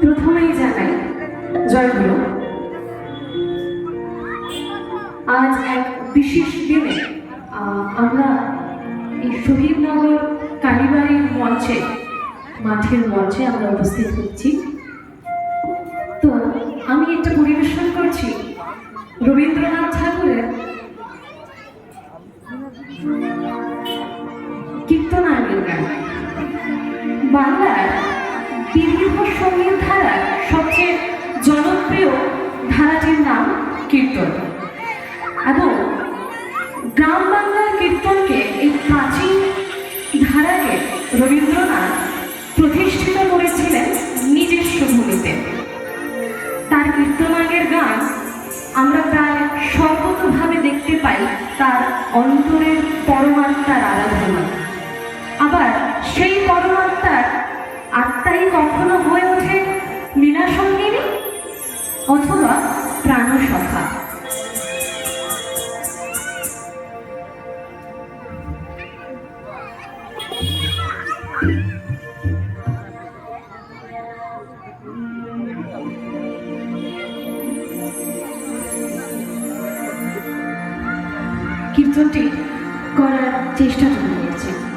প্রথমেই জানাই জয়গুরু আজ এক বিশেষ দিনে আমরা এই শহীদনগর কালীবাড়ির মঞ্চে, মাঠের মঞ্চে আমরা উপস্থিত হচ্ছি। তো, আমি এটা পরিবেশন করছি। রবীন্দ্রনাথ ঠাকুরের কীর্তনালীর গান। বাংলার জনপ্রিয় ধারাটির নাম কীর্তন। এবং গ্রাম বাংলার কীর্তনকে এই প্রাচীন ধারাকে রবীন্দ্রনাথ প্রতিষ্ঠিত করেছিলেন নিজস্ব ভূমিতে। তার কীর্তনাগের গান আমরা প্রায় সর্বতভাবে দেখতে পাই তার অন্তরের পরমাত্মার আরাধনা। আবার সেই পরমাত্মার আত্মাই কখনো অথবা প্রাণসখা। কীর্তনটি করার চেষ্টা করব